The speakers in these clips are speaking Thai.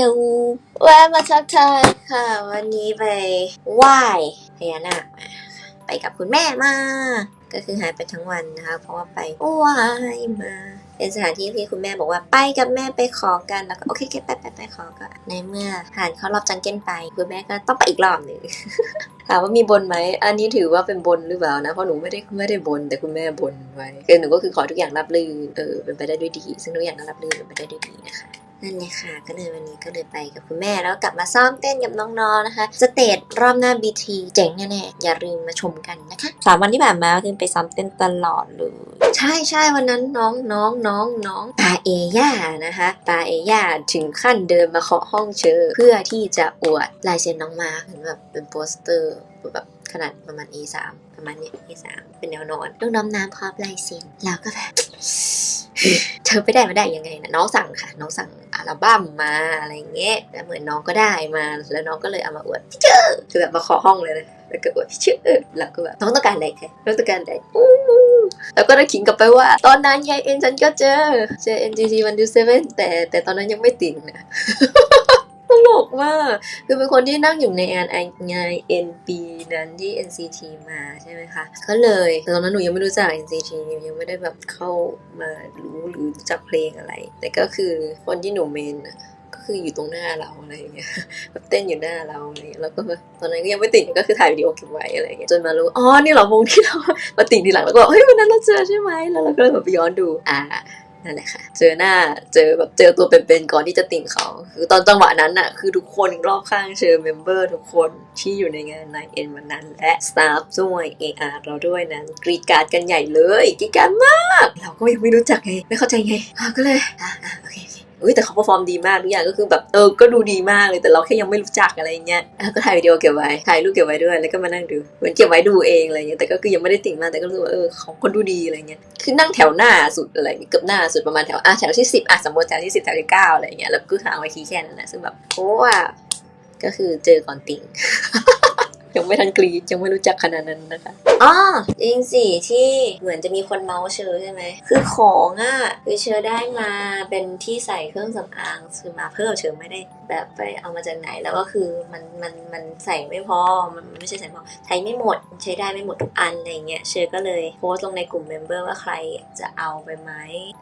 ลแวะมาทักทายค่ะ วันนี้ไปไหว้พญานาคมาไปกับคุณแม่มา ก็คือหายไปทั้งวันนะคะ เพราะว่าไปไหว้มา เป็นสถานที่ที่คุณแม่บอกว่าไปกับแม่ไปขอกันแล้วก็โอเคโอเคไปไปไปขอก็ในเมื่อผ่านเข้ารอบจังเก้นไป คุณแม่ก็ต้องไปอีกรอบหนึ่งถามว่ามีบนไหม อันนี้ถือว่าเป็นบนหรือเปล่านะ เพราะหนูไม่ได้ไม่ได้บน แต่คุณแม่บนไว้คือหนูก็คือขอทุกอย่างรับรื่นเออเป็นไปได้ด้วยดี ซึ่งทุกอย่างก็รับรื่นเป็นไปได้ด้วยดีนะคะ นั่นเลยค่ะ ก็เลยวันนี้ก็เลยไปกับคุณแม่แล้วกลับมาซ้อมเต้นกับน้องๆนะคะ สเตจรอบหน้า BT เจ๋งแน่ๆอย่าลืมมาชมกันนะคะสามวันที่ผ่านมาก็คือไปซ้อมเต้นตลอดเลยใช่ใช่วันนั้นน้องน้องน้องน้องปาเอย่านะคะปาเอย่าถึงขั้นเดินมาเคาะห้องเชอเพื่อที่จะอวดลายเซ็นน้องมาเหมือนแบบเป็นโปสเตอร์แบบขนาดประมาณ A3 ประมาณเนี้ย A3 เป็นแนวนอนน้องน้ำน้ำพร้อมลายเซ็นแล้วก็แบบ เธอไปได้มาได้ยังไงนะน้องสั่งค่ะ น้องสั่งอัลบั้มมาอะไรเงี้ยแล้วเหมือนน้องก็ได้มา แล้วน้องก็เลยเอามาอวดพี่เจอคือแบบมาขอห้องเลยนะแล้วก็อวดพี่เจอแล้วก็แบบน้องต้องการอะไรคะน้องต้องการอะไรอู้แล้วก็ได้ขิงกลับไปว่า ตอนนั้นยายเอ็นฉันก็เจอเจอ NGT 1 2 7แต่แต่ตอนนั้นยังไม่ติ่งนะ ตลกมาก คือเป็นคนที่นั่งอยู่ในงานงาน NP นั้นที่ NCT มาใช่ไหมคะ ก็เลยแต่ตอนนั้นหนูยังไม่รู้จัก NCT ยังไม่ได้แบบเข้ามารู้หรือจักเพลงอะไร แต่ก็คือคนที่หนูเมนก็คืออยู่ตรงหน้าเราอะไรอย่างเงี้ยแบบเต้นอยู่หน้าเราอะไรเงี้ยแล้วก็ตอนนั้นก็ยังไม่ติดก็คือถ่ายวิดีโอเก็บไว้อะไรอย่างเงี้ยจนมารู้อ๋อนี่เหรอวงที่เรามาติดทีหลังแล้วก็บอกเฮ้ยวันนั้นเราเจอใช่ไหมแล้วเราก็เลยแบบไปย้อนดูอ่า นั่นแหละค่ะ เจอหน้าเจอแบบเจอตัวเป็นๆก่อนที่จะติ่งเขา คือตอนจังหวะนั้นน่ะคือทุกคนรอบข้างเชิญเมมเบอร์ทุกคนที่อยู่ในงานนายเอ็นวันนั้น และสตาฟด้วยเออาร์เราด้วยนั้นกรีดกราดกันใหญ่เลยกรีดกราดมาก เราก็ยังไม่รู้จักไง ไม่เข้าใจไงก็เลยอะโอเค เอ้ยแต่เขาเปอร์ฟอร์มดีมากทุกอย่างก็คือแบบเออก็ดูดีมากเลยแต่เราแค่ยังไม่รู้จักอะไรเงี้ยก็ถ่ายวิดีโอเก็บไว้ถ่ายรูปเก็บไว้ด้วยแล้วก็มานั่งดูเหมือนเก็บไว้ดูเองอะไรเงี้ยแต่ก็คือยังไม่ได้ติ่งมากแต่ก็รู้ว่าเออเขาคนดูดีอะไรเงี้ยคือนั่งแถวหน้าสุดอะไรเงี้ยเกือบหน้าสุดประมาณแถวอะแถวที่สิบอะสมมติแถวที่สิบแถวที่เก้าอะไรเงี้ยแล้วก็ทางไว้คีแค่นั้นนะซึ่งแบบโอ้ว่าก็คือเจอก่อนติ่งยังไม่ทันกรีดยังไม่รู้จักขนาดนั้นนะคะ อ๋อจริงสิที่เหมือนจะมีคนเมาส์เชอใช่ไหม คือของอะคือเชอได้มาเป็นที่ใส่เครื่องสำอางคือมาเพิ่มเชอไม่ได้แบบไปเอามาจากไหนแล้วก็คือมันมันมันใส่ไม่พอมันไม่ใช่ใส่พอใช้ไม่หมดใช้ได้ไม่หมดทุกอันอะไรเงี้ยเชอก็เลยโพสต์ลงในกลุ่มเมมเบอร์ว่าใครจะเอาไปไหม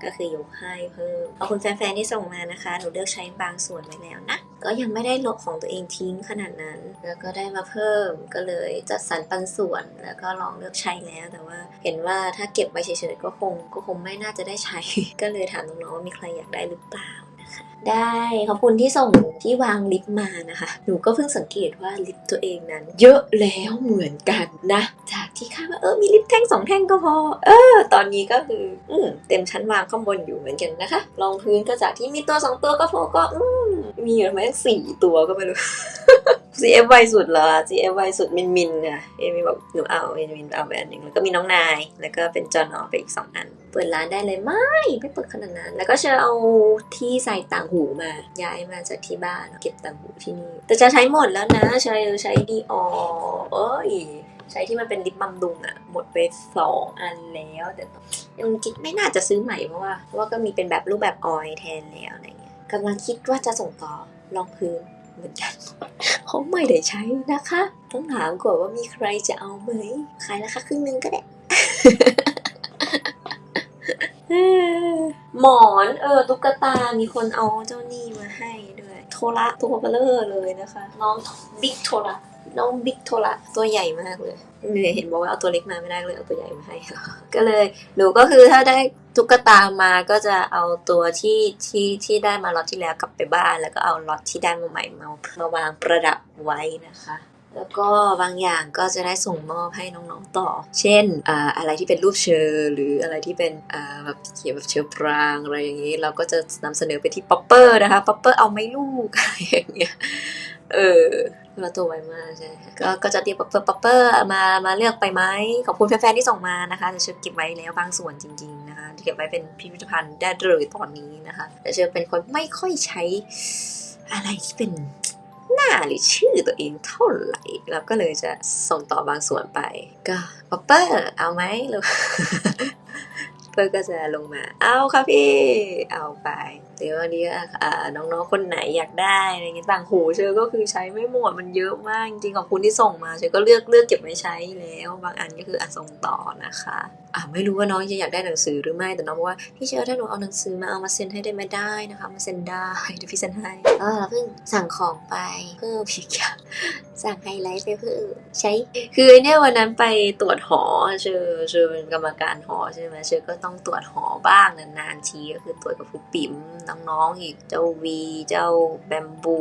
ก็คือยกให้เพิ่มขอบคุณแฟนๆที่ส่งมานะคะ หนูเลือกใช้บางส่วนไว้แล้วนะ ก็ยังไม่ได้ลบของตัวเองทิ้งขนาดนั้น แล้วก็ได้มาเพิ่มก็เลยจัดสรรปันส่วน แล้วก็ลองเลือกใช้แล้ว แต่ว่าเห็นว่าถ้าเก็บไว้เฉยๆก็คงก็คงไม่น่าจะได้ใช้ ก็เลยถามน้องๆว่ามีใครอยากได้หรือเปล่านะคะได้ขอบคุณที่ส่งที่วางลิปมานะคะ หนูก็เพิ่งสังเกตว่าลิปตัวเองนั้น เยอะแล้วเหมือนกันนะ จากที่คาดว่าเออมีลิปแท่งสองแท่งก็พอ เออ ตอนนี้ก็คือ อืมเต็มชั้นวางข้างบนอยู่เหมือนกันนะคะรองพื้นก็จากที่มีตัวสองตัวก็พอก็อืม มีอยู่ประมาณสี่ตัวก็ไม่รู้ CF ไวสุดเหรอ CF ไวสุดมินมินอะเอมีบอกหนูเอาเอมินเอาไปอันหนึ่งแล้วก็มีน้องนาย แล้วก็เป็นจอนอไปอีกสองอัน เปิดร้านได้เลยไม่ไม่เปิดขนาดนั้น แล้วก็เชอเอาที่ใส่ต่างหูมา ย้ายมาจากที่บ้านเก็บต่างหูที่นี่ แต่จะใช้หมดแล้วนะเชอใช้ดีออเอ้ยใช้ที่มันเป็นลิปบำรุงอะหมดไปสองอันแล้วแต่ยังคิดไม่น่าจะซื้อใหม่เพราะว่าเพราะว่าก็มีเป็นแบบรูปแบบออยแทนแล้วอะไรเงี้ย กำลังคิดว่าจะส่งต่อรองพื้นเหมือนกันเขาไม่ได้ใช้นะคะ ต้องถามก่อนว่ามีใครจะเอาไหมขายราคาครึ่งหนึงก็ได้หมอนเออตุ๊กตา มีคนเอาเจ้านี่มาให้ด้วย โทระตัวเบลอเลยนะคะ น้องบิ๊กโทระน้องบิ๊กโทระตัวใหญ่มากเลยเนี่ยเห็นบอกว่าเอาตัวเล็กมาไม่ได้เลยเอาตัวใหญ่มาให้ก็เลยหนูก็คือถ้าได้ ตุ๊กตามาก็จะเอาตัวที่ที่ที่ได้มาล็อตที่แล้วกลับไปบ้าน แล้วก็เอาล็อตที่ได้มาใหม่มามาวางประดับไว้นะคะ แล้วก็บางอย่างก็จะได้ส่งมอบให้น้องๆต่อ เช่นออะไรที่เป็นรูปเชอร์หรืออะไรที่เป็นแบบเขียนแบบเชอร์ปรางอะไรอย่างนี้ เราก็จะนำเสนอไปที่ป๊อปเปอร์นะคะป๊อปเปอร์เอาไม่ลูกอะไรอย่างเงี้ยเออเราตัวไวมากใช่ก็ก็จะเตรียมป๊อปเปอร์ป๊อปเปอร์มามาเลือกไปไหมขอบคุณแฟนๆที่ส่งมานะคะแต่เชอเก็บไว้แล้วบางส่วนจริงๆ เก็บไว้เป็นพิพิธภัณฑ์ได้เลยตอนนี้นะคะ แต่เชอเป็นคนไม่ค่อยใช้อะไรที่เป็นหน้าหรือชื่อตัวเองเท่าไหร่แล้วก็เลยจะส่งต่อบางส่วนไป ก็ป๊อปเปอร์เอาไหมหรือเพื่อก็จะลงมา เอาค่ะพี่ เอาไปเดี๋ยววันนี้น้องๆ คนไหนอยากได้อะไรเงี้ยต่างหูเชอก็คือใช้ไม่หมดมันเยอะมากจริงๆขอบคุณที่ส่งมาเชอก็เลือกเลือกเก็บไว้ใช้แล้ว บางอันก็คืออะส่งต่อนะคะ อะไม่รู้ว่าน้องจะอยากได้หนังสือหรือไม่ แต่น้องบอกว่าพี่เชอถ้าหนูเอาหนังสือมาเอามาเซ็นให้ได้ไหมได้นะคะ มาเซ็นได้เดี๋ยวพี่เซ็นให้เออเราเพิ่งสั่งของไปเพิ่มอีกอย่างสั่งไฮไลท์ไปเพิ่มใช้ คือเนี่ยวันนั้นไปตรวจหอเชอเชอเป็นกรรมการหอใช่ไหมเชอก็ต้องตรวจหอบ้างนานๆทีก็คือตรวจกับครูปิ๋มน้องๆอีกเจ้าวี เจ้าแบมบู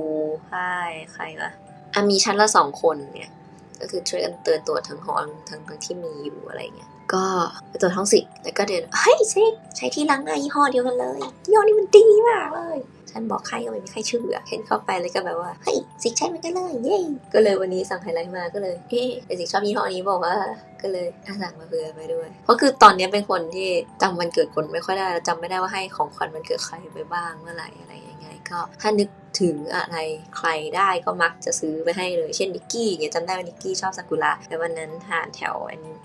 ใช่ใครวะอะมีชั้นละสองคนเนี่ย ก็คือช่วยกันเตือนตัวทั้งหอทั้งทั้งที่มีอยู่อะไรเงี้ยก็ไปตรวจท้องสิแล้วก็เดินเฮ้ยเซ็กใช้ที่ล้างหน้ายี่ห้อเดียวกันเลยยี่ห้อนี้มันดีมากเลย ฉันบอกใครก็ไม่มีใครเชื่อเห็นเข้าไปเลยก็แบบว่าเฮ้ยสิกใช้มือนกันเลยเย้ก็เลยวันนี้สั่งไฮไลท์มาก็เลยเอ๊ะสิกชอบยี่ห้อนี้บอกว่าก็เลยสั่งมาเผื่อไปด้วย เพราะคือตอนนี้เป็นคนที่จำวันเกิดคนไม่ค่อยได้จำไม่ได้ว่าให้ของขวัญวันเกิดใครไปบ้างเมื่อไหร่อะไรยังไงก็ถ้านึกถึงอะไรใครได้ก็มักจะซื้อไปให้เลย เช่นนิกกี้เงี้ยจำได้ว่านิกกี้ชอบซากุระแต่วันนั้นทานแถวอันนี้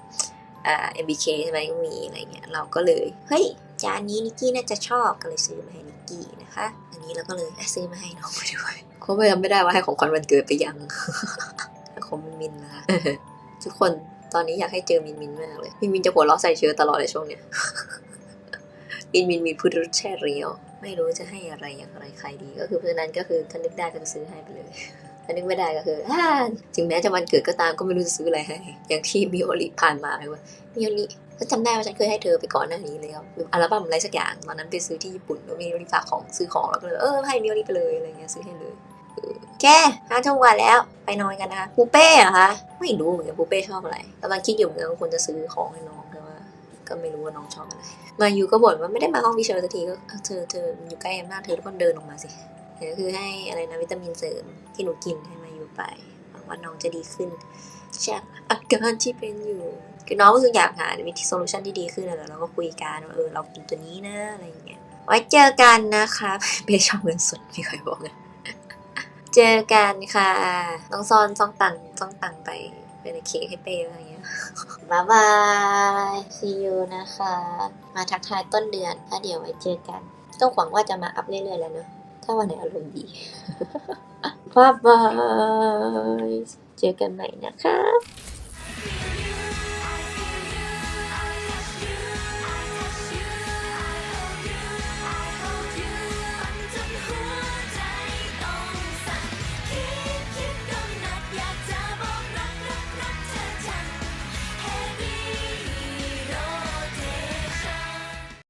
อ่า MBK ใช่ไหมก็มีอะไรเงี้ยเราก็เลยเฮ้ย จานนี้นิกกี้น่าจะชอบก็เลยซื้อมาให้นิกกี้นะคะ อันนี้เราก็เลยซื้อมาให้น้องไปด้วยเขาไม่จำไม่ได้ว่าให้ของขวัญวันเกิดไปยังของมินมินนะคะทุกคนตอนนี้อยากให้เจอมินมินมากเลยมินมินจะหัวเราะใส่เชื้อตลอดเลยช่วงเนี้ยมินมินมีพูดรุษแช่เรียว ไม่รู้จะให้อะไรอย่างไรใครดี ก็คือเพราะนั้นก็คือถ้านึกได้ก็ซื้อให้ไปเลยถ้านึกไม่ได้ก็คืออ่าถึงแม้จะวันเกิดก็ตามก็ไม่รู้จะซื้ออะไรให้ อย่างที่มิโอริผ่านมาเลยว่ามิโอริ ก็จำได้ว่าฉันเคยให้เธอไปก่อนหน้านี้แล้วอัลบั้มอะไรสักอย่างตอนนั้นไปซื้อที่ญี่ปุ่นแล้วมิโอริฝากของซื้อของแล้วก็เลยเออให้มิโอริไปเลยอะไรเงี้ยซื้อให้เลยแกห้าทุ่มกว่าแล้วไปนอนกันนะคะปูเป้เหรอคะไม่รู้เหมือนกันปูเป้ชอบอะไรกำลังคิดอยู่เหมือนกันว่าควรจะซื้อของให้น้องแต่ว่า ก็ไม่รู้ว่าน้องชอบอะไรมาอยู่ก็บ่นว่าไม่ได้มาห้องพี่เชอร์สักทีก็เธอเธออยู่ใกล้มากเธอทุกคนเดินออกมาสิเดี๋ยวก็คือให้อะไรนะวิตามินเสริมที่หนูกินให้มาอยู่ไปหวังว่าน้องจะดีขึ้น จากอาการที่เป็นอยู่ คือน้องรู้สึกอยากหาวิธีโซลูชันที่ดีขึ้นแล้วเราก็คุยกันว่าเออเรากินตัวนี้นะอะไรอย่างเงี้ยไว้เจอกันนะคะเบชอบเงินสดไม่เคยบอกเลยเจอกันค่ะต้องซ่อนซ่องตังค์ซ่องตังค์ไปเป็นเค้กให้เป้อะไรเงี้ยบายบาย see you นะคะ มาทักทายต้นเดือนแล้วเดี๋ยวไว้เจอกันต้องหวังว่าจะมาอัพเรื่อยๆแล้วเนอะถ้าวันไหนอารมณ์ดีบายบาย เจอกันใหม่นะคะ